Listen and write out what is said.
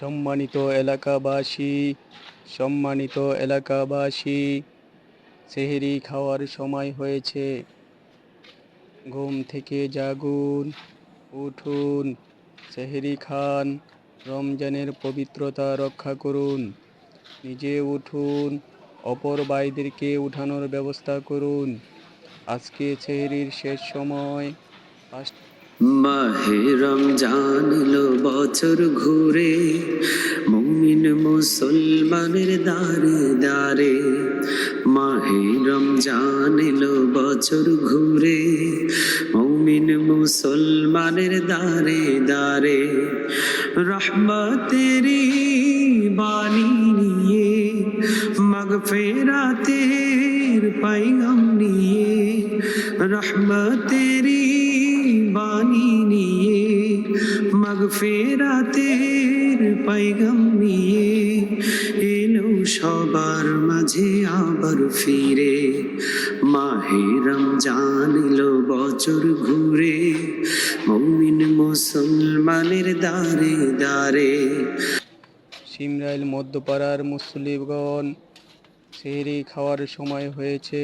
সম্মানিত এলাকাবাসী সম্মানিত এলাকাবাসী, সেহেরি খাওয়ার সময় হয়েছে। ঘুম থেকে জাগুন, উঠুন, সেহেরি খান, রমজানের পবিত্রতা রক্ষা করুন। নিজে উঠুন, অপর ভাইদেরকে উঠানোর ব্যবস্থা করুন। আজকে সেহরির শেষ সময় পাঁচ মাহে রমজান এলো বছর ঘুরে, মুমিন মুসলমানের দারে দারে মাহেরম রমজান এলো বছর ঘুরে, মুমিন মুসলমানের দারে দারে রহমতেরি বাণী নিয়ে মগ মগফেরাতের পাইগাম নিয়ে রহমতেরি বাণী নিয়ে মগফেরাতের পাইগাম নিয়ে, এলো সবার মাঝে আবার ফিরে। মাহে রমজান বছর ঘুরে, মৌমিন মুসলমানের দারে দারে সিমরাইল মধ্যপাড়ার মুসলিমগণ সেহরি খাওয়ার সময় হয়েছে।